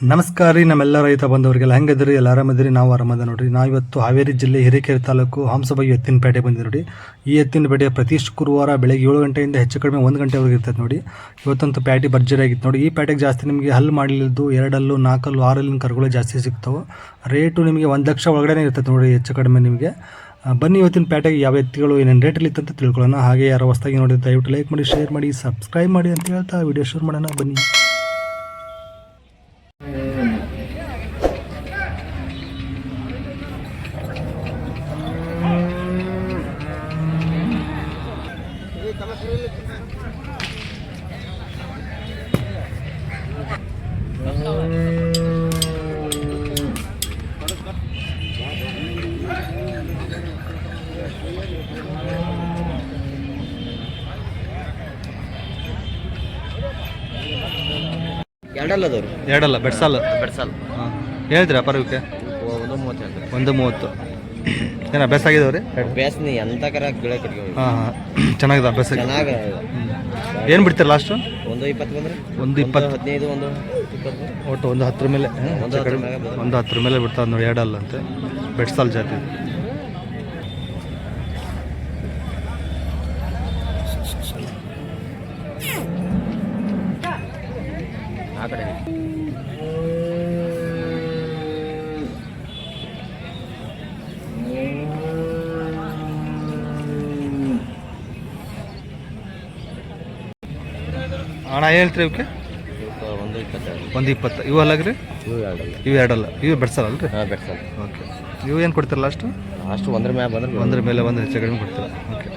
ನಮಸ್ಕಾರ ರೀ ನಮ್ಮೆಲ್ಲ ರೈತ ಬಂದವರಿಗೆಲ್ಲ. ಹೆಂಗದ್ರಿ ಎಲ್ಲ ಆರಾಮದಿರಿ ನಾವು ಆರಾಮದ ನೋಡ್ರಿ. ನಾವು ಇವತ್ತು ಹಾವೇರಿ ಜಿಲ್ಲೆ ಹಿರೇಕೆರೆ ತಾಲೂಕು ಹಂಸಬಾಗಿ ಎತ್ತಿನ ಪೇಟೆ ಬಂದಿದ್ದೀವಿ ನೋಡಿ ಈ ಎತ್ತಿನ ಪೇಟೆ ಪ್ರತಿ ಶುಕ್ರವಾರ ಬೆಳಗ್ಗೆ ಏಳು ಗಂಟೆಯಿಂದ ಹೆಚ್ಚು ಕಡಿಮೆ ಒಂದು ಗಂಟೆವರೆಗೆ ಇರ್ತೈತೆ ನೋಡಿ ಇವತ್ತಂತೂ ಪ್ಯಾಟಿ ಭರ್ಜರಿ ಆಗಿತ್ತು ನೋಡಿ ಈ ಪ್ಯಾಟೆಗೆ ಜಾಸ್ತಿ ನಿಮಗೆ ಹಲ್ಲು ಮಾಡಲಿದ್ದು ಎರಡಲ್ಲು, ನಾಲ್ಕಲ್ಲು, ಆರಲ್ಲಿನ ಕರುಗಳು ಜಾಸ್ತಿ ಸಿಗ್ತಾವೆ. ರೇಟು ನಿಮಗೆ ಒಂದು ಲಕ್ಷ ಒಳಗಡೆ ಇರ್ತೈತೆ ನೋಡಿ ಹೆಚ್ಚು ಕಡಿಮೆ ನಿಮಗೆ. ಬನ್ನಿ ಇವತ್ತಿನ ಪ್ಯಾಟೆಗೆ ಯಾವ ಎತ್ತಿಗಳು, ಏನೇನು ರೇಟಲ್ಲಿ ಇತ್ತಂತ ತಿಳ್ಕೊಳ್ಳೋಣ. ಹಾಗೆ ಯಾರೋ ಹೊಸ್ದಾಗಿ ನೋಡಿ ದಯವಿಟ್ಟು ಲೈಕ್ ಮಾಡಿ ಶೇರ್ ಮಾಡಿ ಸಬ್ಸ್ಕ್ರೈಬ್ ಮಾಡಿ ಅಂತ ಹೇಳ್ತಾ ವಿಡಿಯೋ ಶುರು ಮಾಡೋಣ. ಬನ್ನಿ. ಎರಡಲ್ಲ ಅದಾವ್ರಿ ಎರಡಲ್ಲ ಬೆಡ್ಸಾಲ್. ಬೆಡ್ಸಲ್. ಹಾಂ. ಹೇಳಿದ್ರಿ ಅಪರವಕ್ಕೆ ಒಂದು ಮೂವತ್ತು ಹೇಳ್ತಾರೆ ಒಂದು ಮೂವತ್ತು. ಏನ ಅಭ್ಯಾಸ ಆಗಿದಾವ್ರಿ ಬೇಸ್ ನೀ ಎಂತ ಕರ ಗಿಡ ಕಟ್ಗೆ ಹಾಂ ಹಾಂ. ಚೆನ್ನಾಗಿದೆ ಅಭ್ಯಾಸ. ಚೆನ್ನಾಗ ಏನು ಬಿಡ್ತೀರ ಲಾಸ್ಟು? ಒಂದು ಇಪ್ಪತ್ತು ಬಂದ್ರೆ? ಒಂದು ಇಪ್ಪತ್ತು. ಹದಿನೈದು ಒಂದು. ಒಟ್ಟು ಒಂದು ಹತ್ತರ ಮೇಲೆ ಒಂದು ಹತ್ತರ. ಮೇಲೆ ಬಿಡ್ತಾವೆ ನೋಡಿ ಎರಡಲ್ಲ ಅಂತೆ. ಬೆಡ್ಸಾಲ್ ಜಾತಿ ಆ ಕಡೆ. ಹಣ ಹೇಳ್ತೀರಿ ಇವಕ್ಕೆ? ಒಂದು ಇಪ್ಪತ್ತು. ಇವು ಅಲ್ಲಾಗ್ರಿ ಇವು ಎರಡಲ್ಲ. ಇವು ಎರಡಲ್ಲ. ಇವು ಬೆಡ್ಸಲ್ಲ ರೀ ಹಾಂ ಬೆಡ್ಸಲ್ಲ. ಓಕೆ. ಇವು ಏನು ಕೊಡ್ತೀರ ಲಾಸ್ಟು ಅಷ್ಟು ಒಂದ್ರ ಮೇಲೆ ಬಂದ್ರೆ ಒಂದ್ರ ಮೇಲೆ ಒಂದು ಹೆಚ್ಚು ಕಡಿಮೆ ಕೊಡ್ತೀರ. ಓಕೆ.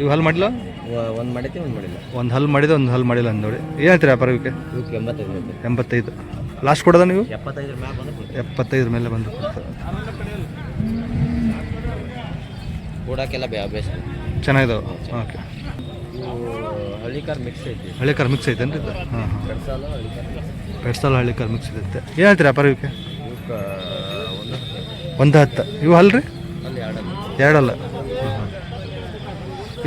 ಇವು ಹಲ್ ಮಾಡಿಲ್ಲ? ಒಂದು ಮಾಡೈತಿ ಒಂದು ಮಾಡಿಲ್ಲ. ಒಂದು ಹಲ್ ಮಾಡಿದ ಒಂದು ಹಲ್ ಮಾಡಿಲ್ಲ ಅಂದ್ರೆ ನೋಡಿ. ಏನು ಹೇಳ್ತೀರಿ ವ್ಯಾಪಾರ ಇವಕ್ಕೆ ಇವಕ್ಕೆ ಎಂಬತ್ತೈದು ಎಂಬತ್ತೈದು. ಲಾಸ್ಟ್ ಕೊಡೋದ ನೀವು? ಎಪ್ಪತ್ತೈದರ ಮ್ಯಾಗ ಬಂದ್ರೆ ಎಪ್ಪತ್ತೈದರ ಮೇಲೆ ಬಂದು ಕೊಡ್ತಾರೆ. ಕೂಡಕ್ಕೆಲ್ಲ ಚೆನ್ನಾಗಿದಾವೆ? ಓಕೆ. ಹಳ್ಳಿ ಕಾರ್ ಮಿಕ್ಸ್ ಐತಿ. ಹಳ್ಳಿಕಾರ ಮಿಕ್ಸ್ ಐತೇನ್ರಿ ಇದು? ಹಾಂ ಹಾಂ. ಬೆಡ್ಸಾಲ ಹಳ್ಳಿ ಕಾರ್ ಮಿಕ್ಸ್ ಐತೆ ಏನು ಹೇಳ್ತೀರಿ ವ್ಯಾಪಾರ ಇವಕ್ಕೆ ಇವಕ್ಕೆ ಒಂದು ಒಂದು ಹತ್ತು. ಇವು ಅಲ್ರಿ? ಅಲ್ಲಿ ಎರಡಲ್ಲ ಎರಡಲ್ಲ.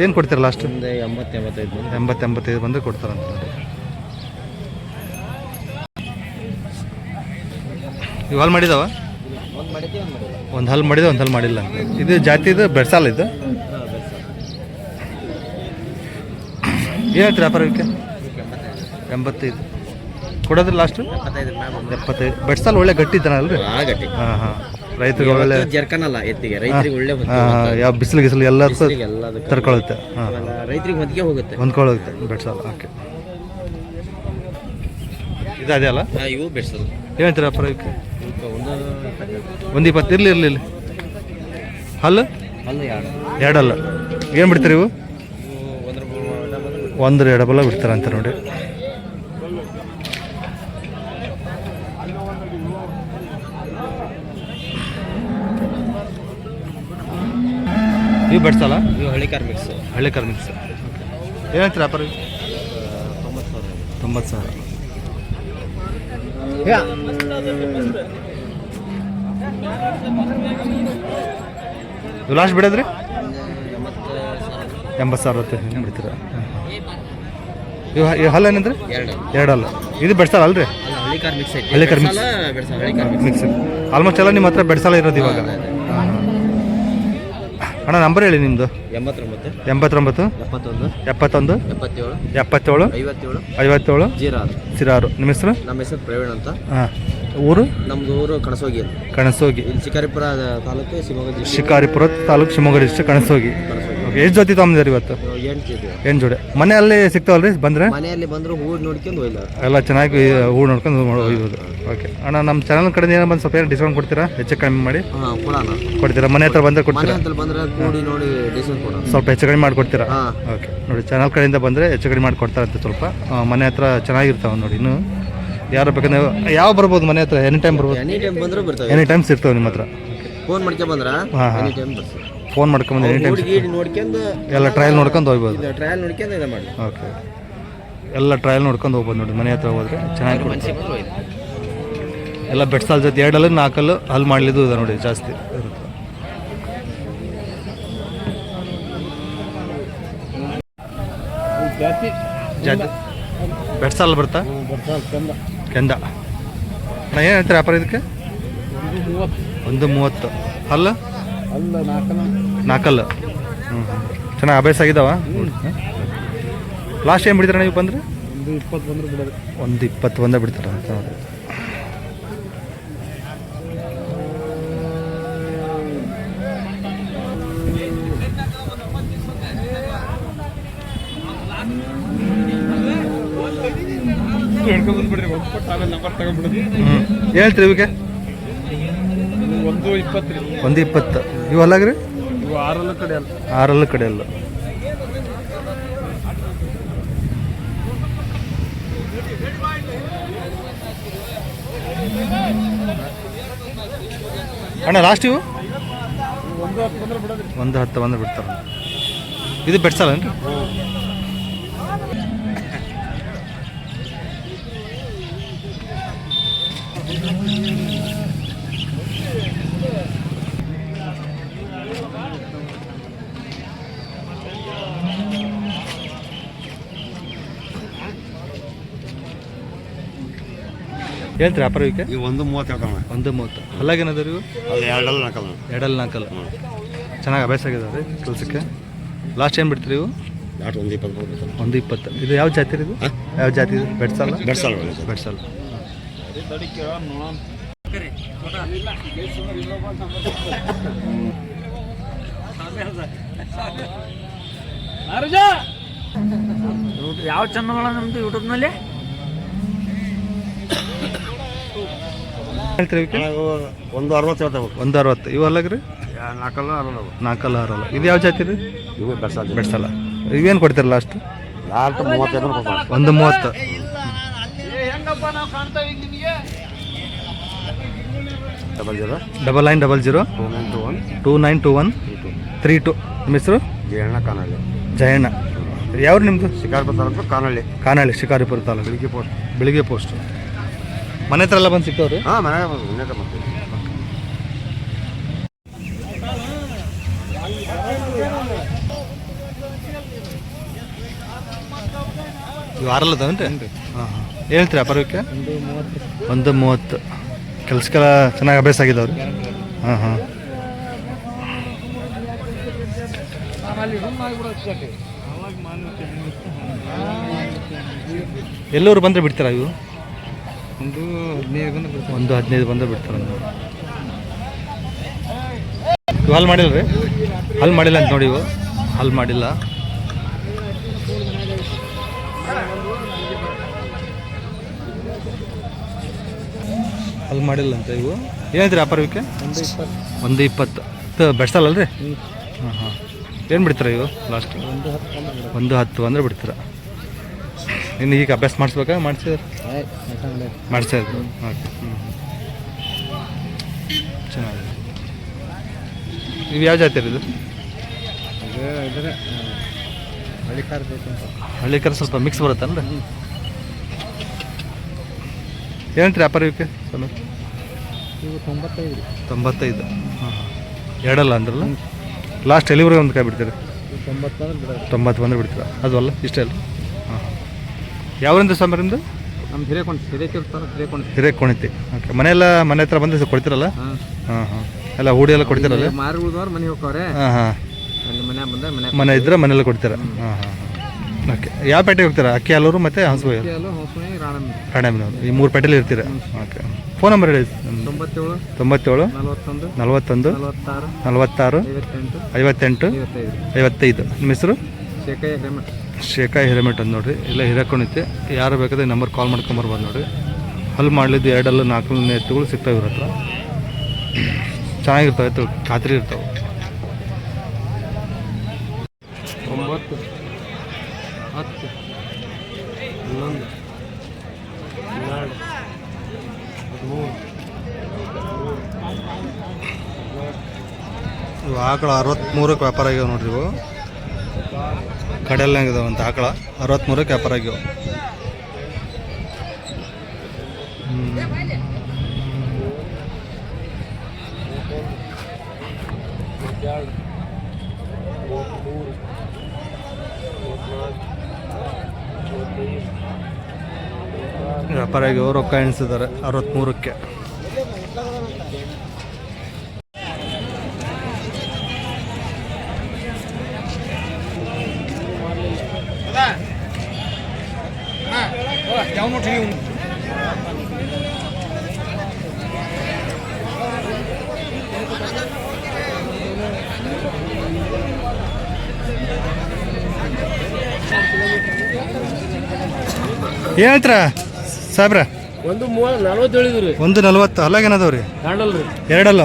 ಏನು ಕೊಡ್ತೀರ ಲಾಸ್ಟ್ ಒಂದು ಎಂಬತ್ತು ಎಂಬತ್ತೈದು ಬಂದು ಎಂಬತ್ತು ಎಂಬತ್ತೈದು ಬಂದರೆ ಕೊಡ್ತಾರಂತ ಇವು ಹಲ್ ಮಾಡಿದಾವ? ಒಂದು ಒಂದು ಮಾಡಿಲ್ಲ. ಒಂದು ಹಲ್ ಮಾಡಿದ ಒಂದು ಹಲ್ ಮಾಡಿಲ್ಲ ಅಂತ. ಇದು ಜಾತಿ ಇದು ಬೆಡ್ಸಾಲ್ ಇದು ಹಾಂ ಬೆಡ್ಸಾಲ ಏನು ಹೇಳ್ತೀರಿ ವ್ಯಾಪಾರ ಇವಕ್ಕೆ ಎಂಬತ್ತೈದು. ಕೊಡೋದ್ರ ಲಾಸ್ಟ್ ಎಪ್ಪತ್ತೈದು ಬೆಟ್ಸಲ್ಲಿ ಒಳ್ಳೆ ಗಟ್ಟಿ ಇದ್ದಾನ ಅಲ್ರಿ? ಆ ಗಟ್ಟಿ. ಹಾಂ ಹಾಂ. ರೈತರಿಗೆ ಒಳ್ಳೆ ಜರ್ಕನಲ್ಲ ಎತ್ತಿಗೆ. ರೈತರಿಗೆ ಒಳ್ಳೆ ಯಾವ ಬಿಸಿಲು ಗಿಸಿಲು ಎಲ್ಲ ತರ್ಕೊಳ್ಳುತ್ತೆ. ರೈತರಿಗೆ ಹೊತ್ತಿಗೆ ಹೋಗುತ್ತೆ. ಹೊಂದ್ಕೊಳ್ಳುತ್ತೆ. ಬೆಡ್ಸಾಲ್ ಓಕೆ ಇದು ಅಲ್ಲ? ಇವು ಬೆಡ್ಸಲ್ ಏನು ಹೇಳ್ತೀರಾ ವ್ಯಾಪಾರ ಇವಕ್ಕೆ ಒಂದು ಇಪ್ಪತ್ತು ಇರಲಿ ಇರಲಿ ಹಲ್ಲು? ಎರಡಲ್ಲ. ಏನು ಬಿಡ್ತೀರಿ ಇವು? ಒಂದು ಎಡಬಲ ಬಿಡ್ತಾರಂತೆ ನೋಡಿ. ನೀವು ಬಿಡ್ಸಲ್ಲ? ನೀವು ಹಳ್ಳಿ ಕಾರ್ಮಿಕ್ಸ್. ಹಳ್ಳಿ ಕಾರ್ಮಿಕ್ಸ್. ಏನು ಹೇಳ್ತೀರಾ ವ್ಯಾಪಾರ? ತೊಂಬತ್ತು ಸಾವಿರ. ತೊಂಬತ್ತು ಸಾವಿರ. ಲಾಸ್ಟ್ ಬಿಡೋದ್ರಿ? ಎಂಬತ್ತು ಸಾವಿರ ಅಂತ ಹಿಂಗೆ ಬಿಡ್ತೀರ? ಇವು ಇವು ಹಲ್ಲ ಏನಂದ್ರೆ? ಎರಡು ಹಲ್ಲ ಇದು ಬೆಡ್ಸಲ್ಲ ಅಲ್ರಿ? Hallikar mix. ಬೆಡ್ಸಾಲ ಬೆಡ್ಸಾಲ ಮಿಕ್ಸ್ ಆಲ್ಮೋಸ್ಟ್ ಎಲ್ಲ ನಿಮ್ಮ ಹತ್ರ ಬೆಡ್ಸಲ್ಲ ಇರೋದು ಇವಾಗ. ಅಣ್ಣ ನಂಬರ್ ಹೇಳಿ ನಿಮ್ಮದು ಎಂಬತ್ತೊಂಬತ್ತು. ಎಂಬತ್ತೊಂಬತ್ತು. ಎಪ್ಪತ್ತೊಂದು. ಎಪ್ಪತ್ತೊಂದು. ಎಪ್ಪತ್ತೇಳು. ಎಪ್ಪತ್ತೇಳು. ಐವತ್ತೇಳು. ಐವತ್ತೇಳು. ಜೀರಾರು ಸಿರಾರು. ನಿಮ್ಮ ಹೆಸರು? ನಮ್ಮ ಹೆಸರು ಪ್ರವೀಣ್ ಅಂತ. ಹಾಂ. ಊರು? ನಮ್ದು ಊರು ಕಣಸೋಗಿ ಕಣಸೋಗಿ. ಇಲ್ಲಿ ಶಿಕಾರಿಪುರ ತಾಲೂಕು ಶಿವಮೊಗ್ಗ ಶಿಕಾರಿಪುರ ತಾಲೂಕು ಶಿವಮೊಗ್ಗ ಡಿಸ್ಟ್ರಿಕ್ಟ್ ಕಣಸೋಗಿ. ಎಷ್ಟು ಜೊತೆ ತೊಗೊಂಡಿದ್ದಾರೆ ಇವತ್ತು? ಎಂಟು ಜೊತೆ. ಏನು ಜೋಡಿ. ಅಲ್ಲಿ ಸಿಗ್ತಾವಲ್ರಿ ಬಂದರೆ? ಮನೆಯಲ್ಲಿ ಬಂದ್ರೆ ಹೂ ನೋಡ್ಕೊಂಡು ಹೋಯ್ಲ. ಎಲ್ಲ ಚೆನ್ನಾಗಿ ಹೂ ನೋಡ್ಕೊಂಡು ಒಯ್ಬೋದು ಓಕೆ. ಅಣ್ಣ ನಮ್ಮ ಚಾನಲ್ ಕಡೆ ಏನೋ ಬಂದು ಸ್ವಲ್ಪ ಏನು ಡಿಸ್ಕೌಂಟ್ ಕೊಡ್ತೀರಾ? ಹೆಚ್ಚು ಕಮ್ಮಿ ಮಾಡಿ. ಹಾಂ ಕೊಡೋಣ. ಕೊಡ್ತೀರಾ? ಮನೆ ಹತ್ರ ಬಂದರೆ ಮನೆ ಕೊಡ್ತೀರಾ ಬಂದ್ರೆ ನೋಡಿ ಕೊಡೋಣ. ಸ್ವಲ್ಪ ಹೆಚ್ಚು ಕಡಿಮೆ ಮಾಡಿಕೊಡ್ತೀರಾ? ಹಾಂ. ಓಕೆ. ನೋಡಿ ಚಾನಲ್ ಕಡೆಯಿಂದ ಬಂದರೆ ಹೆಚ್ಚು ಕಡಿಮೆ ಮಾಡಿಕೊಡ್ತಾರಂತೆ ಸ್ವಲ್ಪ. ಆ, ಮನೆ ಹತ್ರ ಚೆನ್ನಾಗಿರ್ತಾವೆ ನೋಡಿ ಇನ್ನು. ಯಾರು ಬೇಕಂದ್ರೆ ಯಾವ ಬರ್ಬೋದು ಮನೆ ಹತ್ರ? ಎನಿ ಟೈಮ್ ಬರ್ಬೋದು? ಎನಿ ಟೈಮ್ ಬಂದ್ರೆ ಬರ್ತವೆ. ಎನಿ ಟೈಮ್ಸ್ ಇರ್ತವೆ ನಿಮ್ಮ ಹತ್ರ. ಫೋನ್ ಮಾಡ್ಕೊಂಡ್ ಬಂದ್ರ? ಹಾಂ ಹಾಂ. ಎನಿ ಟೈಮ್ ಬರ್ತೀವಿ. ಫೋನ್ ಮಾಡ್ಕೊಂಬಂದು ಎನಿ ಟೈಮ್ ನೋಡ್ಕೊಂಡು ಎಲ್ಲ ಟ್ರಯಲ್ ನೋಡ್ಕೊಂಡು ಹೋಗ್ಬೋದು. ಟ್ರಯಲ್ ನೋಡ್ಕೊಂಡು ಇದು ಮಾಡಿ ಓಕೆ ಎಲ್ಲ ಟ್ರಯಲ್ ನೋಡ್ಕೊಂಡು ಹೋಗ್ಬೋದು ನೋಡಿ ಮನೆ ಹತ್ರ ಹೋದ್ರೆ ಚೆನ್ನಾಗಿ ಎಲ್ಲ ಮನ್ಸಿಗೆ ಬಂದ್ರೆ ಹೋಯ್ತು ಎಲ್ಲ ಬೆಡ್ಸಾಲ್ ಜೊತೆ ಎರಡಲ್ಲ ನಾಲ್ಕಲ್ಲು ಅಲ್ಲಿ ಮಾಡಲಿದ್ದು ಇದೆ ನೋಡಿ ಜಾಸ್ತಿ ಇರುತ್ತೆ. ಜಾತಿ. ಬೆಡ್ಸಾಲ್ ಬರ್ತಾ ಕೆಂದ. ಅಣ್ಣ ಏನು ಹೇಳ್ತೀರಿ ವ್ಯಾಪಾರ ಇದಕ್ಕೆ? ಒಂದು ಮೂವತ್ತು. ಅಲ್ಲ? ನಾಲ್ಕಲ್ಲ ಹ್ಞೂ ಹ್ಞೂ ಚೆನ್ನಾಗಿ ಅಭ್ಯಾಸ ಆಗಿದಾವ? ಲಾಸ್ಟ್ ಏನು ಬಿಡ್ತೀರ ನೀವು ಬಂದರೆ? ಒಂದು ಇಪ್ಪತ್ತು ಬಂದ್ರೆ ಬಿಡೋದು ಒಂದು ಇಪ್ಪತ್ತು ಒಂದೇ ಬಿಡ್ತಾರೆ ಅಂತ ನೋಡಿ ಬಂದ್ಬಿಡ್ರಿ ಒಂದು ಕೊಟ್ಟು ಆಮೇಲೆ ನಂಬರ್ ತಗೊಂಡ್ಬಿಡೋದು ಹ್ಞೂ ಹೇಳ್ತೀರಿ ಇವಕ್ಕೆ ಒಂದು ಇಪ್ಪತ್ತು ರೀ ಒಂದು ಇಪ್ಪತ್ತು. ಇವು ಅಲ್ಲಾಗ್ರಿ? ಇವು ಆರಲ್ಲ ಕಡೆ ಅಲ್ಲ. ಆರಲ್ಲ ಕಡೆ ಅಲ್ಲ. ಅಣ್ಣ ಲಾಸ್ಟ್ ಇವು? ಒಂದು ಹತ್ತು ಬಂದ್ರೆ ಬಿಡ್ತಾರೆ ಇದು ಬೆಡ್ಸಲ್ಲನ್ರಿ ಹೇಳ್ತೀರಿ ವ್ಯಾಪಾರ ಇವಕ್ಕೆ ಈಗ ಒಂದು ಮೂವತ್ತು ಹೇಳ್ತಾನೆ ಒಂದು ಮೂವತ್ತು. ಅಲ್ಲಾಗೇನದ ಇವು ಅಲ್ಲಿ ಎರಡಲ್ಲ ನಾಲ್ಕಲ್ಲ. ಎರಡಲ್ಲಿ ನಾಲ್ಕಲ್ಲ. ಚೆನ್ನಾಗಿ ಅಭ್ಯಾಸ ಆಗಿದೆ ರೀ ಕೆಲಸಕ್ಕೆ. ಲಾಸ್ಟ್ ಏನು ಬಿಡ್ತೀರಿ ಇವು? ಲಾಸ್ಟ್ ಒಂದು ಇಪ್ಪತ್ತು ಒಂದು ಇಪ್ಪತ್ತು. ಇದು ಯಾವ ಜಾತಿ ಇದು? ಯಾವ ಜಾತಿ ಇದು? ಬೆಡ್ಸಲ್ಲ ಬೆಡ್ಸಲ್ಲ ಒಳ್ಳೆ ಬೆಡ್ಸಲ್ಲ ಯಾವ ಚಾನಲ್ ನಮ್ದು? ಯೂಟ್ಯೂಬ್ನಲ್ಲಿ ಹೇಳ್ತೀರಿ ಇವಕ್ಕೆ ಒಂದು ಅರವತ್ತು ಹೇಳ್ತಾವೆ. ಒಂದು ಅರವತ್ತು. ಇವು ರೀ ನಾಲ್ಕಲ್ಲ ಅರಲ್ಲ ನಾಲ್ಕಲ್ಲ ಆರಲ್ಲ. ಇದು ಯಾವ ಜಾತಿ ರೀ ಇವು ಬೆಡ್ಸಲ್ಲ ಬೆಡ್ಸಲ್ಲ ಇವೇನು ಕೊಡ್ತೀರಿ ಲಾಸ್ಟ್ ಲಾಟ್ ಮೂವತ್ತೈದು ಒಂದು ಮೂವತ್ತು. Double zero. Double nine double zero. Two nine two one. Two nine two one. Three two. ನಿಮ್ಮ ಹೆಸರು? ಜಯಣ್ಣ ಕಾನಳ್ಳಿ. ಜಯಣ್ಣ. ಯಾವ್ರು ನಿಮ್ಮದು ಶಿಕಾರಿಪುರ ತಾಲೂಕು ಕಾನಳ್ಳಿ. ಕಾನಳ್ಳಿ ಶಿಕಾರಿಪುರ ತಾಲೂಕು. ಬೆಳಿಗ್ಗೆ ಪೋಸ್ಟ್. ಬೆಳಿಗ್ಗೆ ಪೋಸ್ಟ್. ಮನೆ ಹತ್ರ ಎಲ್ಲ ಬಂದು ಸಿಕ್ತವ್ರಿ? ಹಾಂ ಮನೆಗೆ ಬಂದು ಇನ್ನೇಕ ಮಾಡ್ತೀವಿ ಇವು ಆರಲ್ಲದವನ್ರಿ ಹಾಂ ಹಾಂ. ಹೇಳ್ತೀರಿ ವ್ಯಾಪಾರಕ್ಕೆ ಒಂದು ಮೂವತ್ತು. ಕೆಲಸಕ್ಕೆಲ್ಲ ಮೂವತ್ತು. ಕೆಲ್ಸಕ್ಕೆಲ್ಲ ಚೆನ್ನಾಗಿ ಅಭ್ಯಾಸ ಆಗಿದ್ದವ್ರಿ. ಹಾಂ ಹಾಂ. ಎಲ್ಲೂರು ಬಂದರೆ ಬಿಡ್ತೀರಾ ಇವು? ಒಂದು ಹದಿನೈದು ಒಂದು ಹದಿನೈದು ಬಂದರೆ ಬಿಡ್ತಾರೆ ಇವು ಹಾಲು ಮಾಡಿಲ್ಲ ರೀ ಹಲ್ ಮಾಡಿಲ್ಲ ಅಂತ ನೋಡಿ ಇವು. ಹಾಲು ಮಾಡಿಲ್ಲ. ಹಲ್ ಮಾಡಿಲ್ಲ ಅಂತ ಇವು. ಏನಾಯ್ತು ರೀ ಅಪರ್ವಿಕೆ ಒಂದು ಇಪ್ಪತ್ತು. ಒಂದು ಇಪ್ಪತ್ತು. ಇದು ಬೆಡ್ಸಲ್ಲ ರೀ ಹಾಂ ಹಾಂ ಏನು ಬಿಡ್ತೀರಾ ಇವು ಲಾಸ್ಟ್ ಒಂದು ಹತ್ತು ಬಂದ್ರೆ ಒಂದು ಹತ್ತು ಅಂದರೆ ಬಿಡ್ತೀರಾ. ಇನ್ನು ಈಗ ಅಭ್ಯಾಸ ಮಾಡಿಸ್ಬೇಕಾ? ಮಾಡಿಸಿದ್ರೆ? ಮಾಡಿಸ್ತಾ ಇದ್ರು ಓಕೆ. ಹ್ಞೂ ಚೆನ್ನಾಗಿದೆ. ಇವು ಯಾವ ಜಾತಿ ಇದು ಹಳ್ಳಿ ಕಾರ್ ಸ್ವಲ್ಪ ಮಿಕ್ಸ್ ಬರುತ್ತಲ್ಲ ಏನಂತೀರಿ ವ್ಯಾಪಾರ ಇವಕ್ಕೆ ತೊಂಬತ್ತೈದು. ತೊಂಬತ್ತೈದು. ಹಾಂ ಹಾಂ. ಎರಡಲ್ಲ ಅಂದ್ರಲ್ಲ? ಲಾಸ್ಟ್ ಎಲ್ಲಿವರೆಗೆ ಒಂದು ಕಾಯಿ ಬಿಡ್ತೀರಿ? ತೊಂಬತ್ತು ಬಂದ್ರೆ ಬಿಡ್ತೀರಾ? ಅದು ಅಲ್ಲ ಇಷ್ಟೇ ಅಲ್ಲ ಯಾವರಿಂದ ಸಮರಿಂದ ನಮ್ಮ ಹಿರೇಕೊಂಡು ಹಿರೇಕಿರ್ತಾನೆ ಹಿರೇಕೊಂಡು. ಹಿರೇಕೋಣಿತಿ. ಓಕೆ ಮನೆಯೆಲ್ಲ ಮನೆ ಹತ್ರ ಬಂದು ಕೊಡ್ತೀರಲ್ಲ? ಹಾಂ. ಹಾಂ ಹಾಂ. ಎಲ್ಲ ಹೂಡಿ ಎಲ್ಲ ಕೊಡ್ತೀರಲ್ಲ? ಮಾರಿ ಉಳಿದವ್ರು ಮನೆ ಹೋಗ್ತಾವ್ರೆ ಹಾಂ ಹಾಂ. ಅಲ್ಲಿ ಮನೆ ಬಂದ್ರೆ ಮನೆ ಮನೆ ಇದ್ರೆ ಮನೆಯಲ್ಲ ಕೊಡ್ತೀರಾ? ಹಾಂ ಹಾಂ ಓಕೆ ಯಾವ ಪೇಟೆಗೆ ಹೋಗ್ತೀರಾ? ಅಕ್ಕಿ ಹಾಲೂರು ಮತ್ತು ಹಂಸಬಾಯಿ ಅಲ್ಲೂ ಹೊಸಮನೆ ರಾಣಮ್ಮ ರಾಣೆಮ್ಮನವ್ರು ಈ ಮೂರು ಪೇಟೆಲಿ ಇರ್ತೀರಾ? ಓಕೆ ಫೋನ್ ನಂಬರ್ ಹೇಳಿ. ನಿಮ್ದು. ತೊಂಬತ್ತೇಳು ತೊಂಬತ್ತೇಳು ನಲವತ್ತೊಂದು ನಲವತ್ತೊಂದು ನಲವತ್ತಾರು ನಲವತ್ತಾರು ಐವತ್ತೆಂಟು ಐವತ್ತೆಂಟು ಐವತ್ತೈದು. ಐವತ್ತೈದು. ನಿಮ್ಮ ಹೆಸರು? ಶೇಖಯ್ಯ ಕ್ರಮ ಶೇಖಾಯಿ ಹಿರೇಮೆಟ್ ಅಂತ ನೋಡ್ರಿ ಇಲ್ಲ ಹಿರಕೊಂಡೈತೆ ಯಾರು ಬೇಕಾದ್ರೆ ನಂಬರ್ ಕಾಲ್ ಮಾಡ್ಕೊಂಬರ್ಬೋದು ನೋಡ್ರಿ. ಅಲ್ಲಿ ಮಾಡಲಿದ್ದು ಎರಡಲ್ಲ ನಾಲ್ಕು ಎತ್ತುಗಳು ಸಿಗ್ತಾವೆ ಇವ್ರ ಹತ್ರ. ಚೆನ್ನಾಗಿರ್ತಾವೆ ಎತ್ತು ಖಾತ್ರಿ ಇರ್ತಾವೆ. ಒಂಬತ್ತು ಹತ್ತು ಹನ್ನೊಂದು ಹನ್ನೆರಡು ಹದಿಮೂರು ಇವು ಆಕಳ ಅರವತ್ತ್ಮೂರಕ್ಕೆ ವ್ಯಾಪಾರ ಆಗ್ಯಾವ ನೋಡ್ರಿ ಇವು. ಅಂತ ಆಕಳ ಅರವತ್ತ್ಮೂರಕ್ಕೆ ವ್ಯಾಪಾರ ಆಗ್ಯಾವ ವ್ಯಾಪಾರ ವ್ಯಾಪಾರ ಆಗಿ ರೊಕ್ಕ ಎಣಿಸಿದ್ದಾರೆ ಅರವತ್ತ್ಮೂರಕ್ಕೆ ಏನು ಹೇಳ್ತೀರ ಸಾಬ್ರ? ಒಂದು ಮೂವತ್ತು ನಲ್ವತ್ತು ಹೇಳಿದ್ರಿ. ಒಂದು ನಲ್ವತ್ತು. ಹ್ಯಾಂಡಲ್ ಎರಡಲ್ಲ?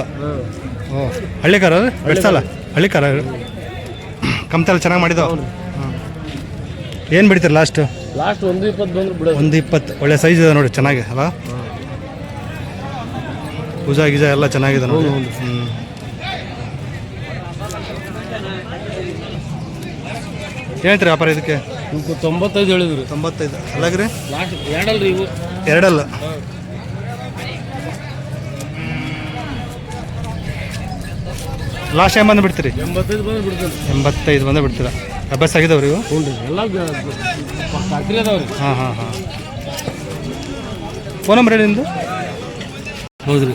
ಓ ಹಳ್ಳಿಕಾರ ಬೆಳೆಸಲ್ಲ ಹಳ್ಳಿಕಾರ ಕಮ್ತಲ್ಲ ಚೆನ್ನಾಗಿ ಮಾಡಿದಾವ ಏನು ಬಿಡ್ತೀರಿ ಲಾಸ್ಟ್? ಲಾಸ್ಟ್ ಒಂದು ಇಪ್ಪತ್ತು ಬಂದ್ರೆ ಒಂದು ಇಪ್ಪತ್ತು. ಒಳ್ಳೆ ಸೈಜ್ ಇದೆ ನೋಡಿ ಚೆನ್ನಾಗಿ ಅಲ್ಲ ಪೂಜಾ ಗೀಜಾ ಎಲ್ಲ ಚೆನ್ನಾಗಿದೆ ನೋಡಿ. ಹ್ಞೂ ಹೇಳ್ತೀರಿ ವ್ಯಾಪಾರ ಇದಕ್ಕೆ? ಇವಕ್ಕೆ ತೊಂಬತ್ತೈದು ಹೇಳಿದ್ರು. ತೊಂಬತ್ತೈದು. ಅಲ್ಲಾಗ್ರಿ? ಲಾಸ್ಟ್ ಎರಡಲ್ ರೀ ಇವು? ಎರಡಲ್ಲ. ಲಾಸ್ಟ್ ಟೈಮ್ ಬಂದು ಬಿಡ್ತೀರಿ? ಎಂಬತ್ತೈದು ಬಂದು ಬಿಡ್ತೀರಿ ಎಂಬತ್ತೈದು ಬಂದು ಬಿಡ್ತೀರಾ? ಅಭ್ಯಾಸ ಆಗಿದವ್ರಿ ಇವು? ಹ್ಞೂ ಎಲ್ಲ ಫ್ಯಾಕ್ಟ್ರಿ ಅದಾವ್ರಿ. ಹಾಂ ಹಾಂ ಹಾಂ. ಫೋನ್ ನಂಬರ್ ಹೇಳಿ ನಿಮ್ಮದು ಹೌದ್ರಿ.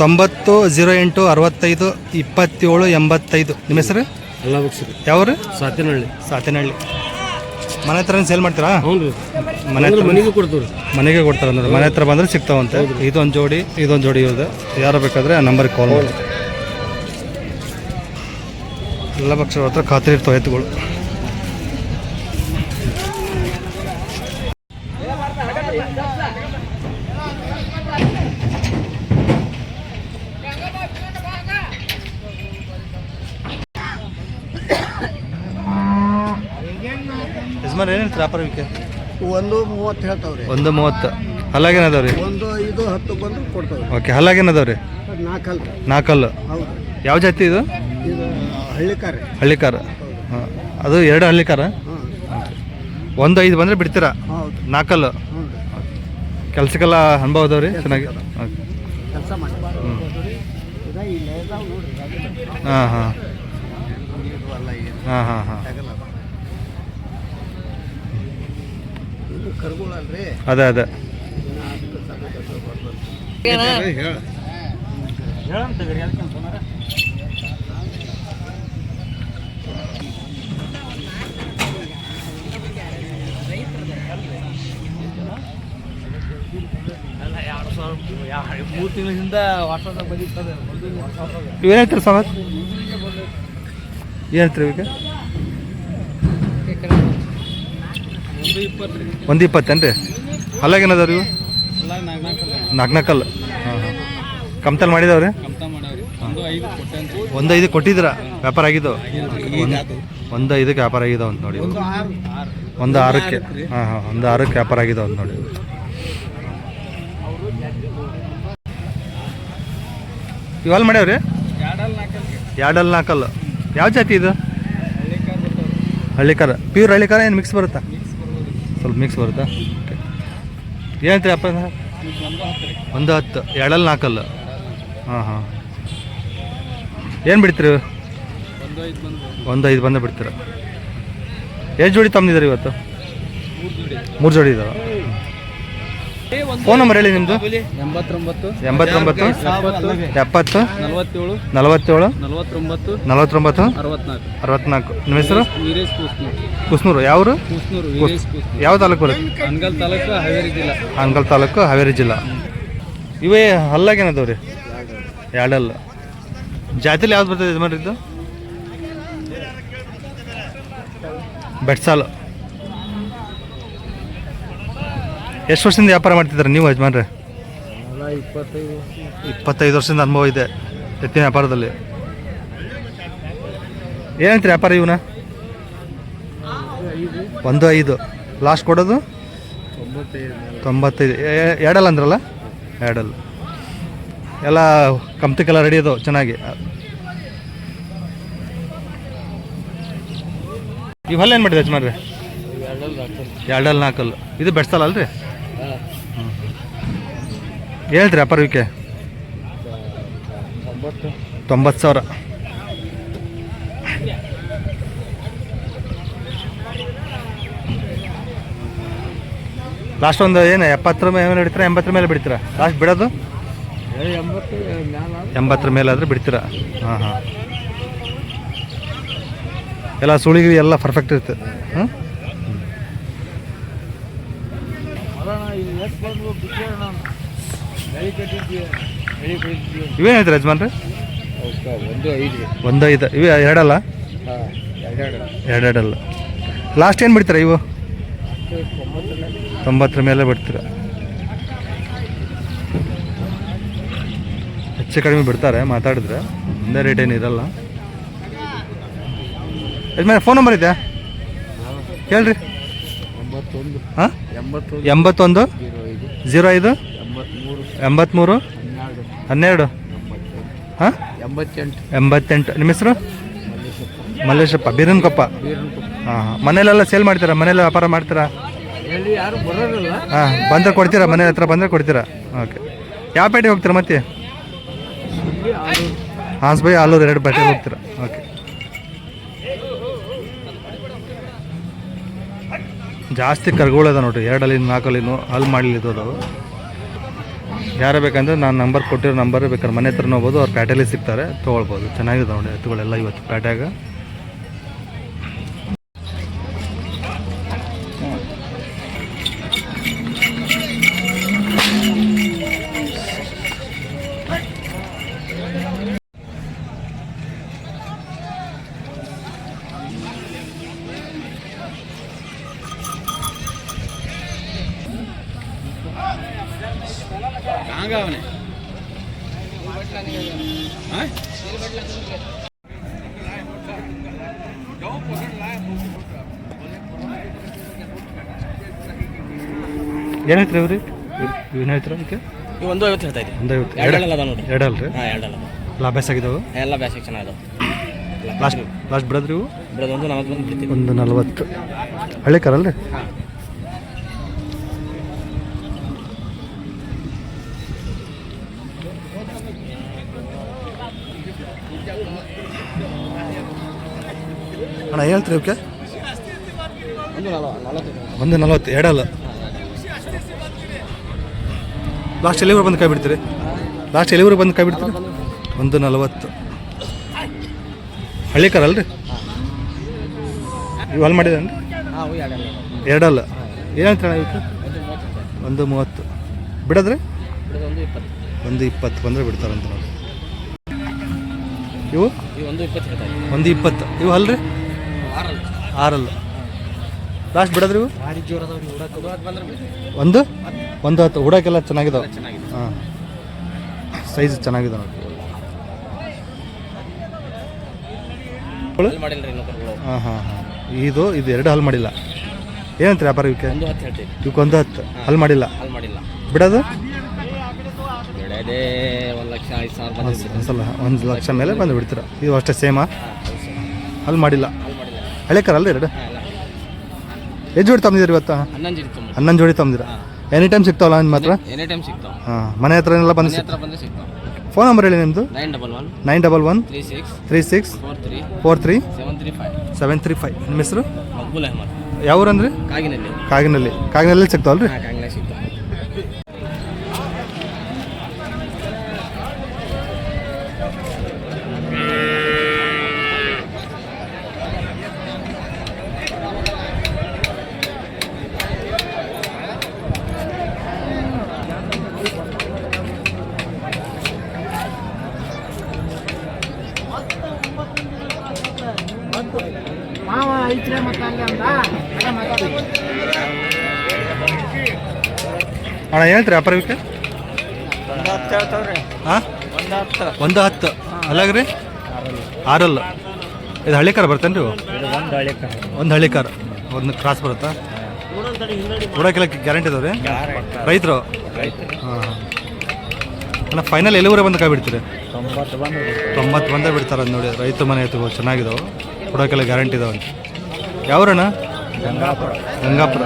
ತೊಂಬತ್ತು ಜೀರೋ ಎಂಟು ಅರವತ್ತೈದು ಇಪ್ಪತ್ತೇಳು ಎಂಬತ್ತೈದು. ನಿಮ್ಮ ಹೆಸರು? ಎಲ್ಲ ಬುಕ್ಸ್ ಯಾವ್ರಿ? ಸಾತಿನಹಳ್ಳಿ. ಸಾತೇನಹಳ್ಳಿ. ಮನೆ ಹತ್ರ ಸೇಲ್ ಮಾಡ್ತೀರಾ? ಹ್ಞೂ ರೀ. ಮನೆ ಹತ್ರ ಮನೆಗೂ ಕೊಡ್ತೀವಿ ಮನೆಗೆ ಕೊಡ್ತಾರೆ ನೋಡಿ ಮನೆ ಹತ್ರ ಬಂದರೆ ಸಿಗ್ತಾವಂತೆ. ಇದೊಂದು ಜೋಡಿ ಇದೊಂದು ಜೋಡಿ ಇರೋದು ಯಾರು ಬೇಕಾದ್ರೆ ಆ ನಂಬರ್ಗೆ ಕಾಲ್ ಮಾಡಿ. ಎಲ್ಲ ಪಕ್ಷಗಳ ಹತ್ರ ಖಾತ್ರಿ ಇರ್ತಾವೆ ಎತ್ತುಗಳು ಯಜಮಾನ್ ಏನು ಹೇಳ್ತೀರಾ ವ್ಯಾಪಾರಕ್ಕೆ ಒಂದು ಮೂವತ್ತು ಹೇಳ್ತಾವ್ರಿ. ಒಂದು ಮೂವತ್ತು. ಹಲ್ಲಾಗೇನದಾವ ರೀ ಒಂದು ಐದು ಹತ್ತು ಬಂದು ಕೊಡ್ತಾವ್ರಿ. ಓಕೆ ಹಲ್ಲಾಗೇನದಾವ ರೀ ನಾಲ್ಕಲ್ ನಾಲ್ಕಲ್ಲು ಹೌದು. ಯಾವ ಜಾತಿ ಇದು? ಇದು ಹಳ್ಳಿಕಾರಿ. ಹಳ್ಳಿಕಾರ. ಹಾಂ ಅದು ಎರಡು ಹಳ್ಳಿಕಾರ? ಒಂದು ಐದು ಬಂದರೆ ಬಿಡ್ತೀರಾ? ಹೌದು. ನಾಲ್ಕಲ್ಲು ಕೆಲಸಕ್ಕೆಲ್ಲ ಅನುಭವ ಅದಾವ್ರಿ? ರೀ ಚೆನ್ನಾಗಿ ಕೆಲಸ ಮಾಡಿ. ಹಾಂ ಹಾಂ. ಹಾಂ ಹಾಂ ಹಾಂ. ಅದೇ ಅದೇ. ಹೇಳ ಮೂರು ತಿಂಗಳಿಂದ ವಾಟ್ಸಪ್ ಬಂದಿರ್ತದೆ ಏನಾಯ್ತು ಹೇಳ್ತೀರಿ ಸಮಾಜ್ ಏನು ಹೇಳ್ತೀರಿ ಇವಕ್ಕೆ ಒಂದು ಇಪ್ಪತ್ತು ರೀ ಒಂದು ಇಪ್ಪತ್ತೇನು ರೀ ರೀ ನಾಲ್ಕು ನಾಲ್ಕು ನಾಲ್ಕಲ್ಲು ಹಾಂ ಹಾಂ. ಕಮ್ತಲ್ ಮಾಡಿದಾವ್ರಿ? ಒಂದು ಐದು ಕೊಟ್ಟಿದ್ರ ವ್ಯಾಪಾರ ಆಗಿದ್ದು? ಒಂದು ಐದಕ್ಕೆ ವ್ಯಾಪಾರ ಆಗಿದಾವ ಅಂತ ನೋಡಿ ಒಂದು ಆರಕ್ಕೆ. ಹಾಂ ಹಾಂ, ಒಂದು ಆರಕ್ಕೆ ವ್ಯಾಪಾರ ಆಗಿದಾವ ಅಂತ ನೋಡಿ ಇವೆಲ್ಲ ಮಾಡ್ಯಾವ್ರಿ? ಎರಡಲ್ಲಿ ನಾಲ್ಕಲ್ಲಿ ಯಾವ ಜಾತಿ ಇದು? ಹಳ್ಳಿಕಾರ್. ಪ್ಯೂರ್ ಹಳ್ಳಿಕಾರ ಏನು ಮಿಕ್ಸ್ ಬರುತ್ತಾ? ಸ್ವಲ್ಪ ಮಿಕ್ಸ್ ಬರುತ್ತಾ? ಏನಂತೀರಿ ಅಪ್ಪ ಒಂದು ಹತ್ತು, ಎರಡಲ್ಲಿ ನಾಲ್ಕಲ್ಲ. ಹಾಂ ಹಾಂ. ಏನು ಬಿಡ್ತೀರಿ? ಒಂದು ಐದು ಬಂದು ಬಿಡ್ತೀರ? ಎಷ್ಟು ಜೋಡಿ ತಂದಿದ್ದಾರೆ ಇವತ್ತು? ಮೂರು ಜೋಡಿ ಇದಾವೆ. ಫೋನ್ ನಂಬರ್ ಹೇಳಿ ನಿಮ್ಮದು ಎಂಬತ್ತೊಂಬತ್ತು ಎಂಬತ್ತೊಂಬತ್ತು ಎಪ್ಪತ್ತು ನಲವತ್ತೇಳು ನಲವತ್ತೇಳು ನಲವತ್ತೊಂಬತ್ತು ನಲವತ್ತೊಂಬತ್ತು ಅರವತ್ನಾಲ್ಕು. ಅರವತ್ನಾಲ್ಕು. ನಿಮ್ಮ ಹೆಸರು? ವೀರೇಶ್ ಕೂಸ್ನೂರು. ಕುಸ್ನೂರು. ಯಾವರು? ಕೂಸ್ನೂರು ವೀರೇಶ್ ಕೂಸ್ನೂರು. ಯಾವ ತಾಲೂಕು ಬರುತ್ತೆ ಅನ್ಗಲ್ ತಾಲೂಕು ಹಾವೇರಿ ಜಿಲ್ಲಾ. ಅಂಗಲ್ ತಾಲೂಕು ಹಾವೇರಿ ಜಿಲ್ಲಾ. ಇವೇ ಹಲ್ಲಾಗೇನದವ್ರಿ ಎರಡಲ್ಲ. ಜಾತಿಲಿ ಯಾವ್ದು ಬರ್ತದೆ ಇದು ಮಾಡಿದ್ದು ಬೆಟ್ಸಾಲು. ಎಷ್ಟು ವರ್ಷದಿಂದ ವ್ಯಾಪಾರ ಮಾಡ್ತಿದ್ದಾರೆ ನೀವು ಯಜಮಾನ್ರೆ? ಇಪ್ಪತ್ತೈದು ಇಪ್ಪತ್ತೈದು ವರ್ಷದಿಂದ ಅನುಭವ ಇದೆ ಎತ್ತಿನ ವ್ಯಾಪಾರದಲ್ಲಿ. ಏನಂತೀರಿ ವ್ಯಾಪಾರ ಇವನ? ಒಂದು ಐದು. ಲಾಸ್ಟ್ ಕೊಡೋದು? ತೊಂಬತ್ತೈದು. ಎರಡಲ್ಲ ಅಂದ್ರಲ್ಲ? ಎರಡಲ್ಲ. ಎಲ್ಲ ಕಂಪ್ತಿಗೆಲ್ಲ ರೆಡಿ ಅದು ಚೆನ್ನಾಗಿ. ಇವೆಲ್ಲ ಏನು ಮಾಡಿದೆ ಯಜಮಾನ್ರಿ? ಎರಡಲ್ಲಿ ನಾಲ್ಕಲ್ಲು. ಇದು ಬೆಡ್ಸಲ್ಲ ಅಲ್ರಿ? ಹೇಳ್ತೀರಿ ಅಪರ್ವಿಕೆ? ತೊಂಬತ್ತು ಸಾವಿರ. ಲಾಸ್ಟ್ ಒಂದು ಏನು, ಎಪ್ಪತ್ತರ ಮೇಲೆ ಬಿಡ್ತೀರಾ, ಎಂಬತ್ತರ ಮೇಲೆ ಬಿಡ್ತೀರಾ? ಲಾಸ್ಟ್ ಬಿಡೋದು? ಎಂಬತ್ತರ ಮೇಲೆ ಆದರೆ ಬಿಡ್ತೀರಾ? ಹಾಂ ಹಾಂ. ಎಲ್ಲ ಸುಳಿಗಿ ಎಲ್ಲ ಪರ್ಫೆಕ್ಟ್ ಇರುತ್ತೆ. ಹ್ಞೂ ಇವೇನು ಹೇಳ್ತೀರಾ ಯಜಮಾನ್ರಿ? ಒಂದು ಐದು. ಒಂದು ಐದು ಇವೆ ಎರಡಲ್ಲ? ಎರಡೆರಡಲ್ಲ. ಲಾಸ್ಟ್ ಏನು ಬಿಡ್ತೀರಾ ಇವು? ತೊಂಬತ್ತರ ಮೇಲೆ ಬಿಡ್ತೀರ. ಹೆಚ್ಚು ಕಡಿಮೆ ಬಿಡ್ತಾರೆ ಮಾತಾಡಿದ್ರೆ. ಒಂದೇ ರೇಟ್ ಏನು ಇರಲ್ಲ. ಯಜಮಾನ ಫೋನ್ ನಂಬರ್ ಇದೆಯಾ? ಹೇಳ್ರಿ. ಎಂಬತ್ತೊಂದು ಹಾಂ? ಎಂಬತ್ತೊಂದು? ಜೀರೋ ಐದು? ಎಂಬತ್ತ್ಮೂರು ಎಂಬತ್ತ್ಮೂರು ಹನ್ನೆರಡು. ಹಾಂ? ಎಂಬತ್ತೆಂಟು. ಎಂಬತ್ತೆಂಟು. ನಿಮ್ಮ ಹೆಸರು? ಮಲ್ಲೇಶಪ್ಪ. ಬೀರನ್ಕೊಪ್ಪ. ಹಾಂ ಹಾಂ. ಮನೇಲೆಲ್ಲ ಸೇಲ್ ಮಾಡ್ತೀರಾ? ಮನೇಲಿ ವ್ಯಾಪಾರ ಮಾಡ್ತೀರಾ? ಹಾಂ ಬಂದರೆ ಕೊಡ್ತೀರಾ? ಮನೆ ಹತ್ರ ಬಂದರೆ ಕೊಡ್ತೀರಾ? ಓಕೆ. ಯಾವ ಪೇಟೆಗೆ ಹೋಗ್ತೀರಾ ಮತ್ತೆ? ಹಾಸ್ ಬೈ ಆಲೂರು ಎರಡು ಪೇಟೆಗೆ ಹೋಗ್ತೀರಾ? ಓಕೆ. ಜಾಸ್ತಿ ಕರ್ಗೋಳದ ನೋಡ್ರಿ. ಎರಡಲ್ಲಿ ನಾಲ್ಕಲ್ಲಿ ಅಲ್ಲಿ ಮಾಡಲಿದ್ದು ಅದಾವು ಯಾರು ಬೇಕಂದ್ರೆ ನಾನು ನಂಬರ್ ಕೊಟ್ಟಿರೋ ನಂಬರ್ ಬೇಕಾದ್ರೆ ಮನೆ ಹತ್ರ ಹೋಗ್ಬೋದು, ಅವ್ರು ಪೇಟೆಯಲ್ಲಿ ಸಿಗ್ತಾರೆ, ತೊಗೊಳ್ಬೋದು. ಚೆನ್ನಾಗಿದೆ ನೋಡಿ ಎತ್ತುಗಳೆಲ್ಲ ಇವತ್ತು ಪೇಟೆಯಾಗ ಏನು ಹೇಳ್ತೀರಿ ಇವ್ರಿ ಏನು ಹೇಳ್ತೀರಾ ಅದಕ್ಕೆ? ಇವು ಒಂದು ಐವತ್ತು ಹೇಳ್ತಾ ಇದ್ದೀವಿ ಒಂದು ಐವತ್ತು. ಎರಡಲ್ಲ ಅದ ನೋಡಿ. ಎರಡಲ್ಲ ರೀ ಹಾಂ ಎರಡಲ್ಲ ಎಲ್ಲ ಅಭ್ಯಾಸ ಆಗಿದ್ದಾವೆ ಎಲ್ಲ ಬ್ಯಾಸಿಕ್ ಚೆನ್ನಾಗಿದಾವೆ ಲಾಸ್ಟ್ ಲಾಸ್ಟ್ ಬಿಡೋದ್ರಿ ಇವು? ಬಿಡೋದು ಒಂದು ನಲ್ವತ್ತು ಬಂದು ಬಿಡ್ತೀವಿ ಒಂದು ನಲ್ವತ್ತು. ಹಳ್ಳಿ ಕಾರಲ್ಲ ರೀ ಅಣ್ಣ ಹೇಳ್ತೀರಿ ಇವಕ್ಕೆ ಒಂದು ನಲವತ್ತು. ಒಂದು ನಲ್ವತ್ತು ಎರಡಲ್ಲ. ಲಾಸ್ಟ್ ಎಲ್ಲಿವರೆಗೆ ಬಂದು ಕೈ ಬಿಡ್ತೀರಿ? ಲಾಸ್ಟ್ ಎಲ್ಲಿವರೆಗೆ ಬಂದು ಕೈ ಬಿಡ್ತೀರಿ? ಒಂದು ನಲವತ್ತು. ಹಳ್ಳಿ ಅಲ್ರಿ? ಇವು ಅಲ್ಲಿ ಮಾಡಿದೇನು ಹಾಂ ಎರಡಲ್ಲ. ಏನಂತ ಇವಕ್ಕೆ ಒಂದು ಮೂವತ್ತು. ಬಿಡದ್ರಿ? ಬಿಡೋದು ಒಂದು ಇಪ್ಪತ್ತು. ಬಂದರೆ ಬಿಡ್ತಾರಂತ ನೋಡಿ. ಇವು? ಒಂದು ಇಪ್ಪತ್ತು ಇವು ಅಲ್ರಿ? ಆರಲ್ಲ. ಲಾಸ್ಟ್ ಬಿಡೋದ್ರಿ ಇವು? ಭಾರಿ ಜೋರು ಒಂದು? ಒಂದು ಹತ್ತು. ಹುಡಕೆಲ್ಲ ಚೆನ್ನಾಗಿದಾವೆ. ಚೆನ್ನಾಗಿದೆ ಹಾಂ ಸೈಜ್ ಚೆನ್ನಾಗಿದೆ ನೋಡಿ ಹಾಂ ಹಾಂ ಹಾಂ. ಇದು ಇದು ಎರಡು ಹಲ್ ಮಾಡಿಲ್ಲ. ಏನಂತ ವ್ಯಾಪಾರ ಇವಕ್ಕೆ? ಒಂದು ಹತ್ತು ಹೇಳ್ತೀವಿ. ಹತ್ತು. ಹಲ್ ಮಾಡಿಲ್ಲ? ಅಲ್ಲಿ ಮಾಡಿಲ್ಲ. ಬಿಡೋದು? ಬಿಡೋದೇ ಒಂದು ಲಕ್ಷ ಐದು ಸಾವಿರ ಬಂದು ಒಂದ್ಸಲ ಒಂದು ಲಕ್ಷ ಮೇಲೆ ಬಂದು ಬಿಡ್ತೀರ. ಇದು ಅಷ್ಟೇ ಸೇಮಾ? ಹಲ್ ಮಾಡಿಲ್ಲ. ಹಳೆ ಅಲ್ಲ ಎರಡು? ಹಾಂ ಎಷ್ಟು ಜೋಡಿ ತಂದಿದ್ದೀರಿ ಇವತ್ತು? ಹನ್ನೊಂದು ಜೀರಿ ತುಂಬ ಹನ್ನೊಂದು ಜೋಡಿ ತಂದಿರ? ಎನಿ ಟೈಮ್ ಸಿಗ್ತಾವಲ್ಲ ನಿಮ್ಮ ಹತ್ರ ಎನಿ ಟೈಮ್ ಸಿಗ್ತಾವೆ. ಹಾಂ ಮನೆ ಹತ್ರನೆಲ್ಲ ಬಂದು ಮನೆ ಹತ್ರ ಬಂದರೆ ಸಿಗ್ತಾವೆ. ಫೋನ್ ನಂಬರ್ ಹೇಳಿ ನಿಮ್ಮದು nine double one nine double one three six three six four three four three seven three five seven three five ನಿಮ್ಮ ಹೆಸರು? ಮಕ್ಬುಲ್ ಅಹಮದ್. ಯಾವ ಊರಂದ್ರಿ ಕಾಗಿನಲ್ಲಿ. ಕಾಗಿನಲ್ಲಿ. ಕಾಗಿನಲ್ಲಿ ಸಿಗ್ತಾವಲ್ಲ ರೀ ಹೇಳ್ತೀರಿ ಅಪರವಿಕ ಹಾಂ? ಒಂದು ಹತ್ತು. ಅಲ್ಲಾಗ್ರಿ? ಆರಲ್ಲ. ಇದು ಹಳ್ಳಿ ಕಾರ್ ಬರ್ತೇನೆ ರೀ ಒಂದು ಹಳೆ ಒಂದು ಹಳ್ಳಿ ಕಾರ್. ಒಂದು ಕ್ರಾಸ್ ಬರುತ್ತಾ? ಉಡಕ್ಕೆಲ್ಲ ಗ್ಯಾರಂಟಿ ಇದಾವೆ ರೈತರು? ಹಾಂ ಅಣ್ಣ ಫೈನಲ್ ಎಲ್ಲಿವರೆ ಬಂದು ಕಾಯಿ ಬಿಡ್ತೀರಿ? ತೊಂಬತ್ತು ಬಂದು ಬಿಡ್ತಾರೆ ಅದು ನೋಡಿ. ರೈತ ಮನೆ ಎತ್ತುಗಳು ಚೆನ್ನಾಗಿದಾವೆ. ಕೊಡೋಕೆಲ್ಲ ಗ್ಯಾರಂಟಿ ಇದಾವೆ ಯಾವ್ರಣ್ಣ? ಗಂಗಾಪುರ. ಗಂಗಾಪುರ.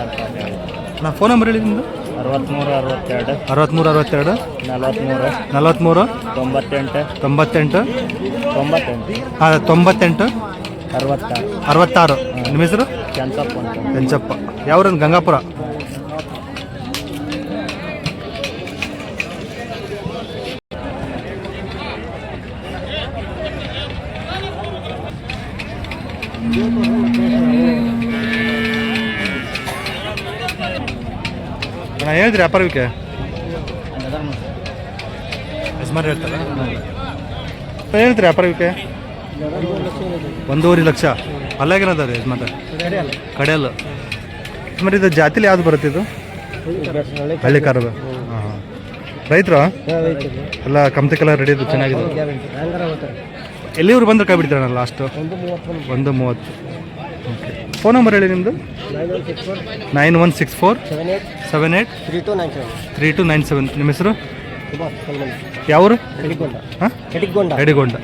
ಅಣ್ಣ ಫೋನ್ ನಂಬರ್ ಹೇಳಿ ನಿಮ್ಮದು ಅರವತ್ತ್ಮೂರು ಅರವತ್ತೆರಡು ಅರವತ್ತ್ಮೂರು ಅರವತ್ತೆರಡು ನಲವತ್ತ್ಮೂರು ನಲವತ್ತ್ಮೂರು ತೊಂಬತ್ತೆಂಟು ತೊಂಬತ್ತೆಂಟು ತೊಂಬತ್ತೆಂಟು ಹಾಂ ತೊಂಬತ್ತೆಂಟು ಅರವತ್ತಾರು ಅರವತ್ತಾರು ನಿಮ್ಮ ಹೆಸರು ಚಂಚಪ್ಪ ಚಂಚಪ್ಪ ಯಾವ್ರ ಗಂಗಾಪುರ Thank you. ಗಂಗಾಪುರ ಏನಿದ್ರಿ ಅಪರ್ವಿಕೆ ಯಜಮಾನ್ ಹೇಳ್ತಾರ? ಏನಿದ್ರಿ ಅಪರ್ವಿಕೆ ಒಂದೂವರೆ ಲಕ್ಷ. ಅಲ್ಲಾಗೇನದ ರೀ ಯಜಮಾನ ಕಡೆಯಲ್ಲ. ಯಜಮಾನ್ ಇದು ಜಾತಿಲಿ ಯಾವ್ದು ಬರುತ್ತೆ ಇದು? ಹಳ್ಳಿ ಕಾರು ಹಾಂ ಹಾಂ. ರೈತರು? ಎಲ್ಲ ಕಮ್ತಿ ಕಲರ್ ರೆಡಿ ಇದು ಚೆನ್ನಾಗಿದೆ. ಎಲ್ಲಿವ್ರು ಬಂದ್ರೆ ಕೈ ಬಿಡ್ತಾರಣ್ಣ ಲಾಸ್ಟು ಒಂದು ಮೂವತ್ತು. ಫೋನ್ ನಂಬರ್ ಹೇಳಿ ನಿಮ್ಮದು nine one six four seven eight three two nine seven three two nine seven ನಿಮ್ಮ ಹೆಸರು? ಯಾವರು? ಹಾಂ? ಎಡಿಗೊಂಡ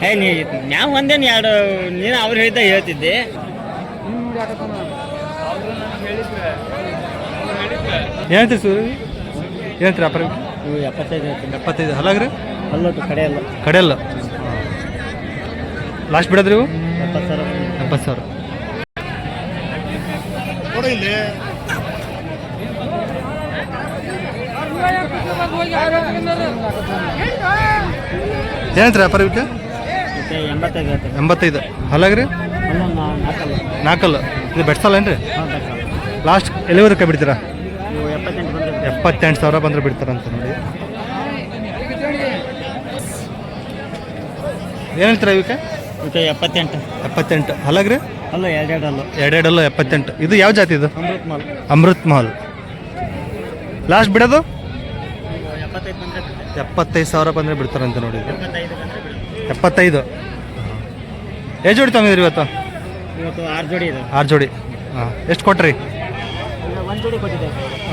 ಹೇ ನೀ ನಾವು ಒಂದೇನು ಎರಡು ನೀನು ಅವ್ರು ಹೇಳ್ತಾ ಹೇಳ್ತಿದ್ದೆ. ಏನಂತೀರಿ ಸರ್? ಏನಂತೀರಿ ವ್ಯಾಪಾರ? ಇವು ಎಪ್ಪತ್ತೈದು ಹೇಳ್ತೀನಿ. ಎಪ್ಪತ್ತೈದು. ಹಲಾಗ್ರಿ ಅಲ್ಲೊಟ್ಟು ಕಡೆ ಅಲ್ಲ ಕಡೆಯಲ್ಲ? ಲಾಸ್ಟ್ ಬಿಡೋದ್ರಿ ಇವು? ಎಪ್ಪತ್ತು ಸಾವಿರ. ಎಪ್ಪತ್ತು ಸಾವಿರ. ಏನಂತೀರಿ ವ್ಯಾಪಾರ ಇವಕ್ಕೆ ಎಂಬತ್ತೈದು ಎಂಬತ್ತೈದು. ಹಲಾಗ್ರಿ ನಾಲ್ಕಲ್ಲ. ನಾಲ್ಕಲ್ಲ. ಇದು ಬೆಟ್ಸಲ್ಲ ಏನ್ರಿ? ರೀ ಲಾಸ್ಟ್ ಎಲ್ಲಿವರೆಗೆ ಬಿಡ್ತೀರಾ? ಇವು ಎಪ್ಪತ್ತೆಂಟು ಸಾವಿರ ಬಂದರೆ ಬಿಡ್ತಾರಂತ ನೋಡಿ. ಏನು ಹೇಳ್ತೀರಾ ಇವಕ್ಕೆ ಇವಕ್ಕೆ ಎಪ್ಪತ್ತೆಂಟು. ಎಪ್ಪತ್ತೆಂಟು. ಹಲಗ್ರಿ? ಅಲ್ಲ ಎರಡೆರಡಲ್ಲ. ಎರಡೆರಡಲ್ಲ ಎಪ್ಪತ್ತೆಂಟು. ಇದು ಯಾವ ಜಾತಿ ಇದು? ಅಮೃತ್ ಮಾಲ್ ಅಮೃತ್ ಮಹಲ್. ಲಾಸ್ಟ್ ಬಿಡೋದು? ಎಪ್ಪತ್ತೈದು ಸಾವಿರ ಬಂದರೆ ಬಿಡ್ತಾರಂತ ನೋಡಿ ಎಪ್ಪತ್ತೈದು. ಎಷ್ಟು ಜೋಡಿ ತಂದಿದ್ರಿ ಇವತ್ತು? ಇವತ್ತು ಆರು ಜೋಡಿ ಇದೆ. ಆರು ಜೋಡಿ. ಹಾಂ. ಎಷ್ಟು ಕೊಟ್ರಿ? ಒಂದು ಜೋಡಿ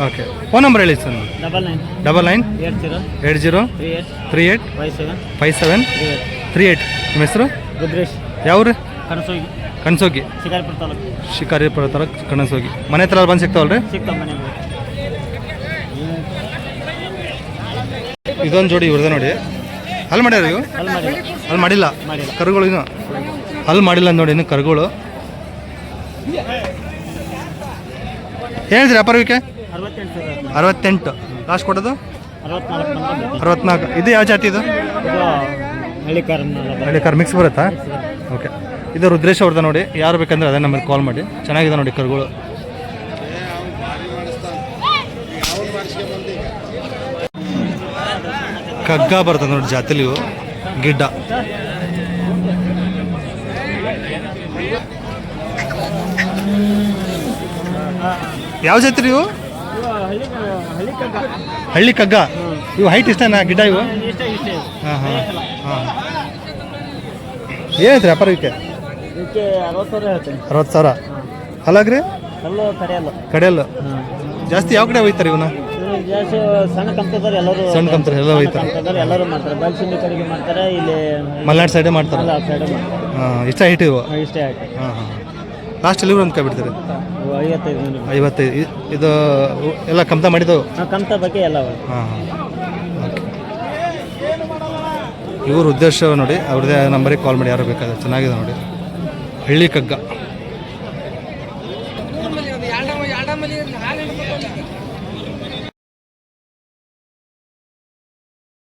ಓಕೆ. ಫೋನ್ ನಂಬರ್ ಹೇಳಿ sir double nine. Double nine. Eight zero. Eight zero. Three eight. Three eight. Five seven. Five seven. Three eight. Three eight. ನಿಮ್ಮ ಹೆಸರು? ರುದ್ರೇಶ್. ಯಾವ್ರಿ? ಕನಸೋಗಿ. ಕಣಸೋಗಿ ಶಿಕಾರಿಪುರ ತಾಲೂಕು. ಶಿಕಾರಿಪುರ ತಾಲೂಕು ಕಣಸೋಗಿ ಮನೆ ಹತ್ರ ಬಂದು ಸಿಗ್ತಾವಲ್ರಿ? ಸಿಗ್ತಾವ ಮನೆ. ಇದೊಂದು ಜೋಡಿ ಇವ್ರದ ನೋಡಿ. ಅಲ್ಲಿ ಮಾಡ್ಯಾರ ಇವು ಅಲ್ಲಿ ಮಾಡಿ ಅಲ್ಲಿ ಮಾಡಿಲ್ಲ. ಮಾಡಿಲ್ಲ. ಕರುಗಳು ಇನ್ನು. ಅಲ್ಲಿ ಮಾಡಿಲ್ಲ ನೋಡಿ ಇನ್ನು ಕರುಗಳು. ಹೇಳಿದ್ರಿ ಅಪರ್ವಿಕೆ ಅರವತ್ತೆಂಟು. ಲಾಸ್ಟ್ ಕೊಡೋದು? ಅರವತ್ನಾಲ್ಕು. ಇದು ಯಾವ ಜಾತಿ ಇದು? ಹಳ್ಳಿಕಾರ ಹಳ್ಳಿ ಕಾರ್ ಮಿಕ್ಸ್ ಬರುತ್ತಾ? ಓಕೆ ಇದು ರುದ್ರೇಶ್ ಅವ್ರದ್ದು ನೋಡಿ. ಯಾರು ಬೇಕಂದ್ರೆ ಅದೇ ನಮಗೆ ಕಾಲ್ ಮಾಡಿ. ಚೆನ್ನಾಗಿದೆ ನೋಡಿ ಕರುಗಳು. ಕಗ್ಗ ಬರ್ತದೆ ನೋಡಿ ಜಾತಿಲಿ ಗಿಡ್ಡ. ಯಾವ ಜಾತಿ ರೀ ಇವು? ಹಳ್ಳಿ ಕಗ್ಗ ಇವು ಹೈಟ್ ಇಷ್ಟನಾ ಗಿಡ ಇವು. ಹಾಂ ಹಾಂ ಹಾಂ. ಏನೈತೆ ವ್ಯಾಪಾರ ಇವಕ್ಕೆ ಇದಕ್ಕೆ? ಅರವತ್ತು ಸಾವಿರ. ಕಲ್ಲು ಕಡೆಯಲ್ಲ. ಜಾಸ್ತಿ ಯಾವ ಕಡೆ ಹೋಯ್ತಾರೆ ಇವನ್ನ? ಸಣ್ಣ ಕಂಪದವ್ರು ಎಲ್ಲರೂ ಸಣ್ಣ ಎಲ್ಲ ಹೋಯ್ತಾರೆ ಎಲ್ಲರೂ ಮಾಡ್ತಾರೆ ಬಲ್ಸಿಂಡಿ ಕಡೆಗೆ ಮಾಡ್ತಾರೆ. ಇಲ್ಲಿ ಮಲೆನಾಡು ಸೈಡೇ ಮಾಡ್ತಾರೆ. ಹಾಂ ಇಷ್ಟ ಹೈಟ್ ಇವು? ಇಷ್ಟೇ ಆಯ್ತು ಹಾಂ ಹಾಂ. ಲಾಸ್ಟ್ ಇವ್ರು ಅಂತ ಬಿಡ್ತೀರಿ ಐವತ್ತೈದು ಮಂದಿ. ಐವತ್ತೈದು ಇ- ಇದು ಎಲ್ಲ ಕಮ್ತ ಮಾಡಿದ್ದು? ಹಾಂ ಕಂತ ಬಗ್ಗೆ ಎಲ್ಲ ಅವ. ಹಾಂ ಹಾಂ. ಇವ್ರ ಉದ್ದೇಶ ನೋಡಿ ಅವ್ರದ್ದೇ ನಂಬರಿಗೆ ಕಾಲ್ ಮಾಡಿ ಯಾರು ಬೇಕಾದ್ರೆ ಚೆನ್ನಾಗಿದೆ ನೋಡಿ. ಹಳ್ಳಿ ಕಗ್ಗ.